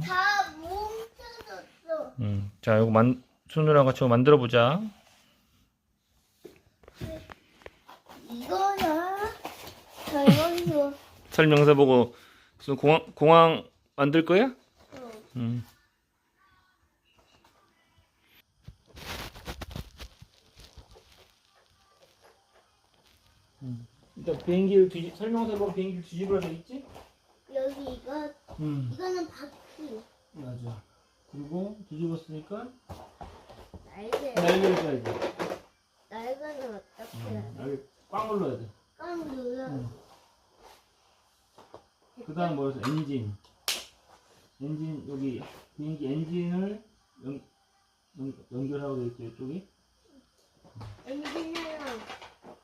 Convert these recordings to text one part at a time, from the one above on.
다 뭉쳐졌어. 음. 자, 이거 만 손으랑 같이 만들어 보자. 이거야. 자, 이거 설명서 보고 공항 공항 만들 거야? 어. 음. 음. 일단 비행기를 뒤 설명서 보고 비행기 뒤집어야 되겠지? 여기 이거 음. 이거는 바 퀴. 맞아. 그리고 뒤집었으니까 날개. 날개를 써야 돼. 날개는 어떻게 해야 돼? 날개 꽉 눌러야 돼. 꽉 눌러. 음. 그다음 뭐였어? 엔진. 엔진 여기 비행기 엔진을 연, 연, 연결하고 돼 있죠 이쪽에. 엔진이랑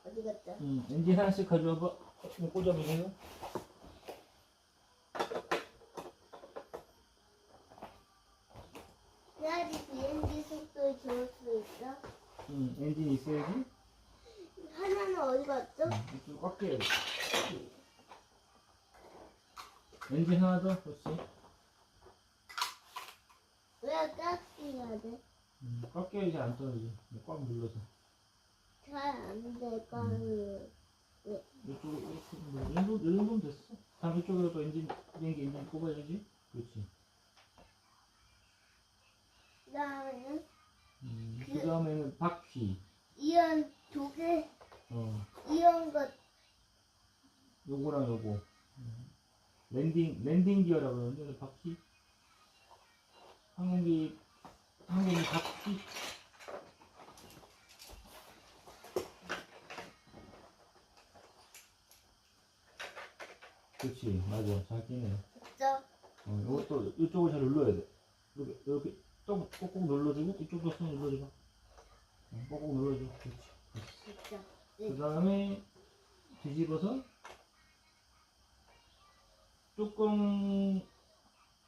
어디 갔다? 음, 엔진 하나씩 가져와봐. 지금 꽂아보세요. 그래야지 비행기 속도를 줄일 수 있어. 음, 엔진 있어야지. 하나는 어디 갔죠? 음, 이쪽 꽉 끼워야 돼. 엔진 하나 더. 그렇지. 왜 깎이야 돼? 음, 꽉 끼워야지 안 떨어지. 꽉 눌러서. 잘안 돼, 깎이. 이쪽 이렇게 뭐, 이 정도 이 정도면 됐어. 다음 이쪽으로 또 엔진 비행기 엔진 꼽아야지. 그렇지. 그 다음에는 음, 그 다음에는 바퀴. 이런 두 개, 어, 이런 것, 요거랑 요거. 음, 랜딩 랜딩 기어라고 그러는데 바퀴. 항공기 항공기 바퀴. 그렇지 맞아 잘 끼네. 있죠? 어, 이것도 이쪽을 잘 눌러야 돼. 이렇게 이렇게 또 꼭꼭 눌러주고 이쪽도 손 눌러줘봐. 어, 꼭꼭 눌러줘. 그렇지. 그 다음에 뒤집어서 뚜껑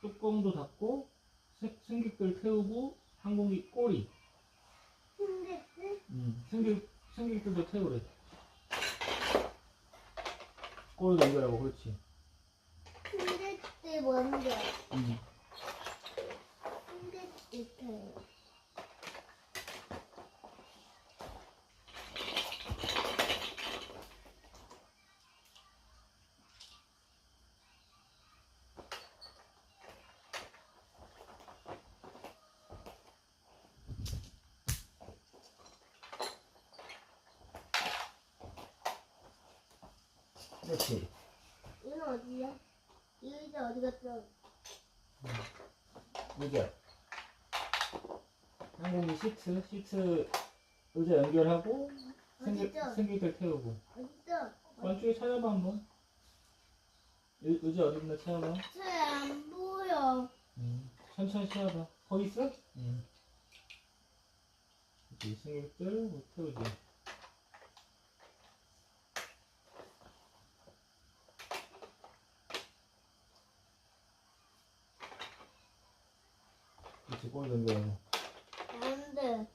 뚜껑도 닫고 생- 승객들 태우고 항공기 꼬리 근데 음, 승객 승객들도 태우래. 꼬리 연결하고 그렇지. 근데 때 먼저, 음. 근데 때 태요. 그렇지. 이건 어디야? 이 의자 어디 갔어? 이게 항공기 시트 시트 의자 연결하고 승객? 승객들 태우고. 어디죠? 왼쪽에 찾아봐 한번. 의, 의자 어디 있나 찾아봐. 잘안 보여. 음, 천천히 찾아봐. 거기 있어? 음. 이렇게 승객들 못 태우지. 이렇게 꼬리 연결하고. 안 돼.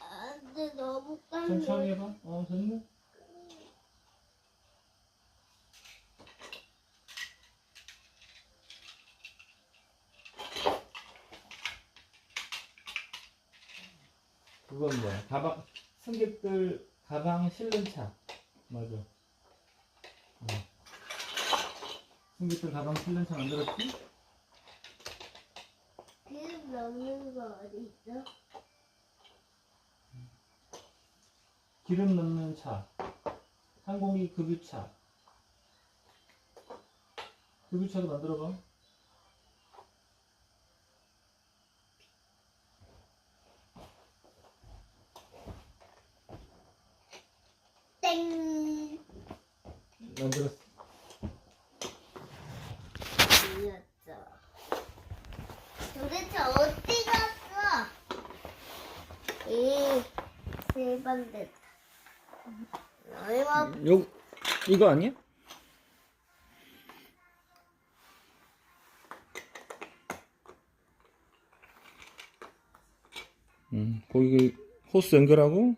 안 돼, 너무 천천히 깜놀. 해봐. 어, 됐네. 그건 뭐야? 가방, 승객들 가방 실는 차. 맞아. 어. 승객들 가방 실는 차 만들었지? 기름 넣는 거 어디 있어? 기름 넣는 차. 항공기 급유차. 급유차도 만들어봐. 땡! 만들었어. 이었죠. 도대체 어디 갔어? 이, 세번 됐다. 얼마, 요 이거 아니야? 음, 거기 호스 연결하고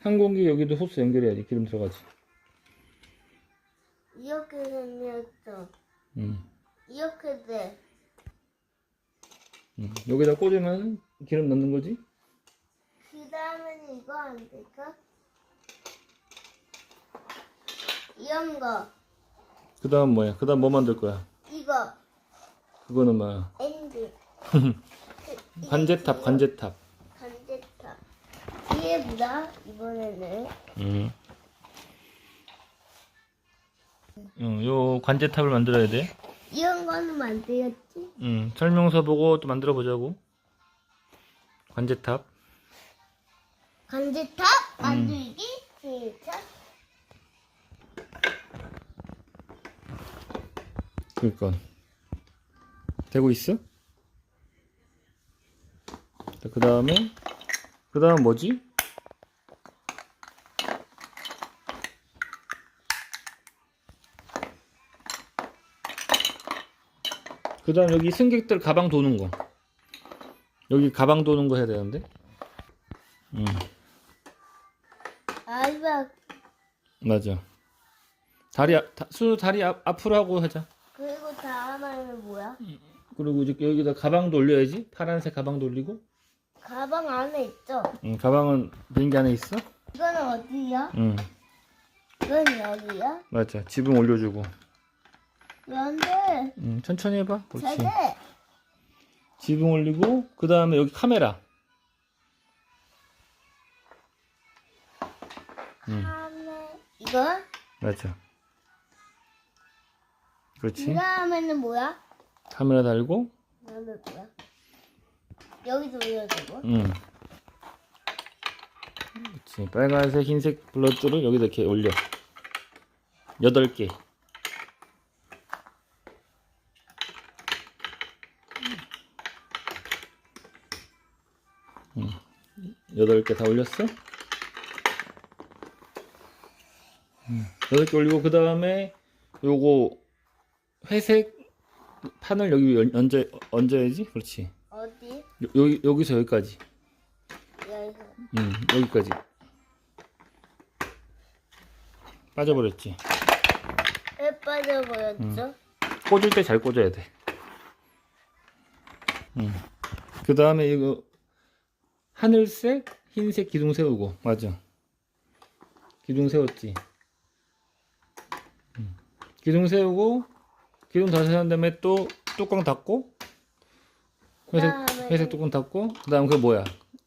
항공기 여기도 호스 연결해야지 기름 들어가지. 이렇게 생겼어. 음, 이렇게 돼. 음, 여기다 꽂으면 기름 넣는 거지? 그 다음에는 이거 안 될까? 이런 거. 그 다음 뭐야? 그 다음 뭐 만들 거야? 이거. 그거는 뭐야? 엔드. 관제탑, 관제탑. 관제탑. 뒤에 보다 이번에는 음. 음, 요 관제탑을 만들어야 돼. 이런 거는 만들었지? 음, 설명서 보고 또 만들어 보자고. 관제탑. 관제탑 만들기 시작. 그니까. 되고 있어? 그 다음에, 그 다음 뭐지? 그 다음 여기 승객들 가방 도는 거. 여기 가방 도는 거 해야 되는데. 음, 맞아. 다리, 앞- 다, 수 다리 앞, 앞으로 하고 하자. 그리고 다음에는 뭐야? 그리고 이제 여기다 가방도 올려야지. 파란색 가방도 올리고. 가방 안에 있죠? 응, 가방은 비행기 안에 있어? 이거는 어디야? 응, 이건 여기야? 맞아. 지붕 올려주고. 그런데 응, 천천히 해봐. 그렇지. 세대 지붕 올리고, 그 다음에 여기 카메라. 응, 카메 이거? 맞아. 그 그렇지. 다음에는 뭐야? 카메라 달고, 그다음에 뭐야? 여기도 올려주고 응. 그렇지. 빨간색, 흰색 블러드를 여기다 이렇게 올려. 여덟 개. 응. 여덟 개 다 올렸어? 응. 여덟 개 올리고 그 다음에 요거 회색 판을 여기 연- 얹어 얹어야지. 그렇지. 어디? 요, 여기 여기서 여기까지. 여기서 응, 여기까지. 빠져버렸지. 왜 빠져버렸죠? 꽂을 때 잘 꽂아야 돼. 응. 그 다음에 이거 하늘색, 흰색 기둥 세우고 맞아. 기둥 세웠지. 응. 기둥 세우고 기둥 다 세운 다음에 또 뚜껑 닫고 회색 회색 뚜껑 닫고 그 다음 그게 뭐야?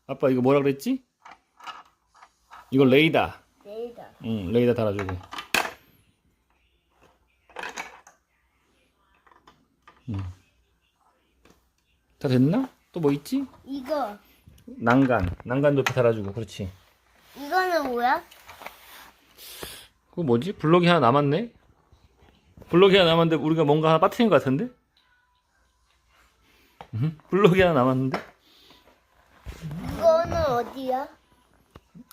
아빠 이거 뭐라 그랬지? 이거 레이더. 내일다 응, 레이더 달아주고. 응. 다 됐나? 또 뭐 있지? 이거 난간. 난간도 이렇게 달아주고. 그렇지. 이거는 뭐야? 그거 뭐지? 블록이 하나 남았네? 블록이 하나 남았는데 우리가 뭔가 하나 빠뜨린 것 같은데? 응? 블록이 하나 남았는데? 이거는 어디야?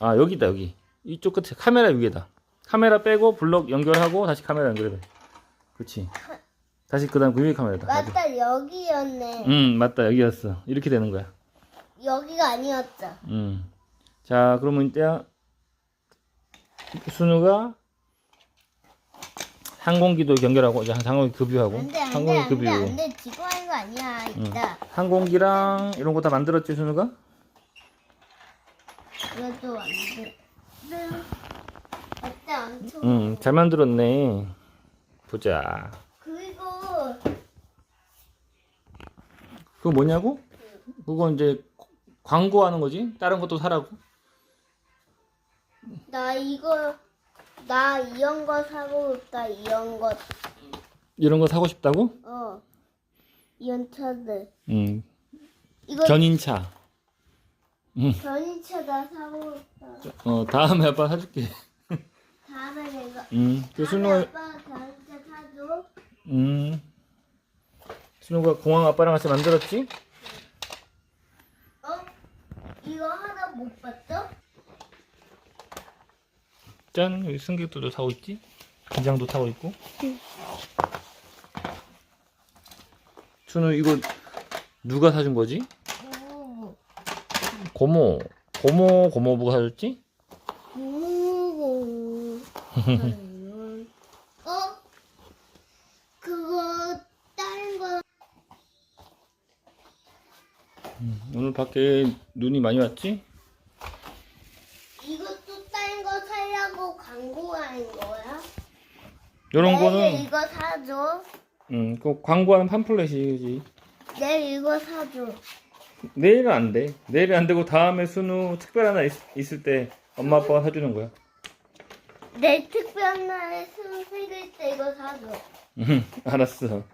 아, 여기다, 여기. 이쪽 끝에 카메라 위에다. 카메라 빼고 블록 연결하고 다시 카메라 연결해. 그렇지. 다시 그 다음 그 위에 카메라다. 맞다 여기였네 응, 맞다. 여기였어. 이렇게 되는 거야. 여기가 아니었죠 음. 자, 그러면 이때 순우가 항공기도 연결하고 이제 항공기 급유하고 안 돼 안 돼 항공기 안 돼 급유. 안 돼 지금 하는 거 아니야 이따 항공기랑 이런 거 다 만들었지 순우가? 이것도 안돼 맞다 엄청 응, 잘 만들었네. 보자. 그리고 그거 뭐냐고? 그거 이제 광고하는 거지? 다른 것도 사라고? 나 이거 나 이런 거 사고 싶다 이런 이런 거 사고 싶다고? 거어 이런 차들 응. 이거 견인차. 전인차 나 사고 싶다 어, 다음에 아빠 사줄게. 다음에 내가 응. 그 다음에 순우가, 아빠가 전인차 사줘 음. 순우가 공항 아빠랑 같이 만들었지? 어? 이거 하나 못 봤어? 짠 여기 승객들도 타고 있지 기장도 타고 있고 준우 이거 누가 사준 거지 오. 고모 고모 고모부가 사줬지 오. 어? 그거 다른 거 오늘 밖에 눈이 많이 왔지? 이것도 딴 거 사려고 광고하는 거야? 요런 내일 거는 이거 사줘. 음, 그 광고하는 팜플렛이지. 내일 이거 사줘. 내일은 안 돼. 내일은 안 되고 다음에 순우 특별한 날 있, 을 때 엄마 아빠가 사주는 거야. 내 특별한 날에 술 생길 때 이거 사줘. 음, 알았어.